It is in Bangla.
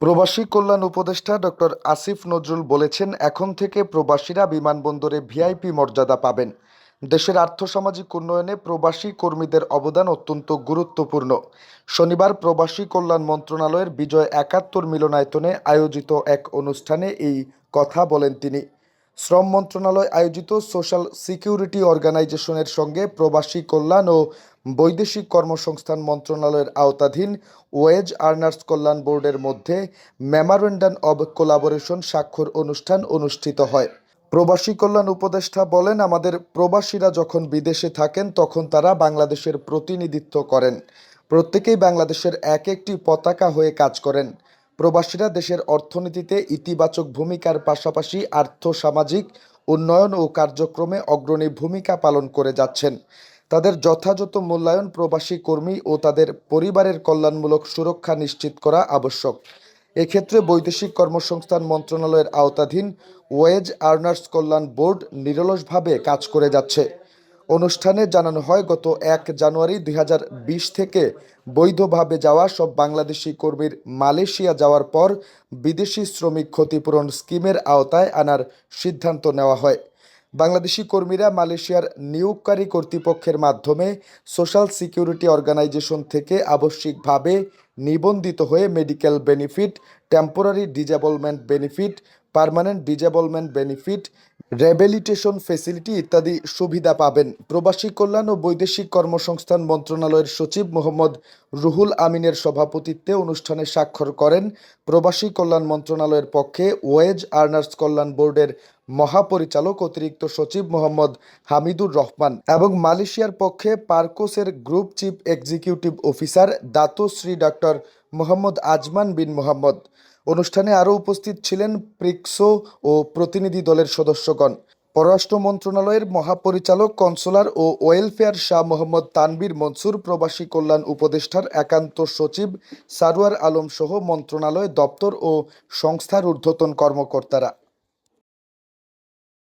প্রবাসী কল্যাণ উপদেষ্টা ডক্টর আসিফ নজরুল বলেছেন, এখন থেকে প্রবাসীরা বিমানবন্দরে ভিআইপি মর্যাদা পাবেন। দেশের আর্থসামাজিক উন্নয়নে প্রবাসী কর্মীদের অবদান অত্যন্ত গুরুত্বপূর্ণ। শনিবার প্রবাসী কল্যাণ মন্ত্রণালয়ের বিজয় একাত্তর মিলনায়তনে আয়োজিত এক অনুষ্ঠানে এই কথা বলেন তিনি। শ্রম মন্ত্রণালয় আয়োজিত সোশ্যাল সিকিউরিটি অর্গানাইজেশনের সঙ্গে প্রবাসী কল্যাণ ও বৈদেশিক কর্মসংস্থান মন্ত্রণালয়ের আওতাধীন ওয়েজ আর্নার্স কল্যাণ বোর্ডের মধ্যে মেমারেন্ডাম অব কোলাবোরেশন স্বাক্ষর অনুষ্ঠান অনুষ্ঠিত হয়। প্রবাসী কল্যাণ উপদেষ্টা বলেন, আমাদের প্রবাসীরা যখন বিদেশে থাকেন, তখন তারা বাংলাদেশের প্রতিনিধিত্ব করেন। প্রত্যেকেই বাংলাদেশের এক একটি পতাকা হয়ে কাজ করেন। প্রবাসীরা দেশের অর্থনীতিতে ইতিবাচক ভূমিকার পাশাপাশি আর্থসামাজিক উন্নয়ন ও কার্যক্রমে অগ্রণী ভূমিকা পালন করে যাচ্ছেন। তাদের যথাযথ মূল্যায়ন প্রবাসী কর্মী ও তাদের পরিবারের কল্যাণমূলক সুরক্ষা নিশ্চিত করা আবশ্যক। এক্ষেত্রে বৈদেশিক কর্মসংস্থান মন্ত্রণালয়ের আওতাধীন ওয়েজ আর্নার্স কল্যাণ বোর্ড নিরলসভাবে কাজ করে যাচ্ছে। অনুষ্ঠানে জানানো হয়, গত এক জানুয়ারি দু হাজার বিশ থেকে বৈধভাবে যাওয়া সব বাংলাদেশি কর্মীর মালয়েশিয়া যাওয়ার পর বিদেশি শ্রমিক ক্ষতিপূরণ স্কিমের আওতায় আনার সিদ্ধান্ত নেওয়া হয়। বাংলাদেশি কর্মীরা মালয়েশিয়ার নিয়োগকারী কর্তৃপক্ষের মাধ্যমে সোশ্যাল সিকিউরিটি অর্গানাইজেশন থেকে আবশ্যিকভাবে নিবন্ধিত হয়ে medical benefit, temporary disablement benefit permanent disablement benefit, rehabilitation facility ইত্যাদি সুবিধা পাবেন। প্রবাসী কল্যাণ ও বৈদেশিক কর্মসংস্থান মন্ত্রণালয়ের সচিব মোহাম্মদ রুহুল আমিনের সভাপতিত্বে অনুষ্ঠানে স্বাক্ষর করেন প্রবাসী কল্যাণ মন্ত্রণালয়ের পক্ষে ওয়েজ আর্নার্স কল্যাণ বোর্ডের মহাপরিচালক অতিরিক্ত সচিব মোহাম্মদ হামিদুর রহমান এবং মালয়েশিয়ার পক্ষে পার্কোসের group chief executive officer দাতোশ্রী doctor Mohammad Azman bin Mohammad. অনুষ্ঠানে আরও উপস্থিত ছিলেন প্রিক্সো ও প্রতিনিধি দলের সদস্যগণ। পররাষ্ট্র মন্ত্রণালয়ের মহাপরিচালক, কনসুলার ও ওয়েলফেয়ার শাহ মোহাম্মদ তানবীর মনসুর, প্রবাসী কল্যাণ উপদেষ্টার একান্ত সচিব সারোয়ার আলম সহ মন্ত্রণালয় দপ্তর ও সংস্থার ঊর্ধ্বতন কর্মকর্তারা।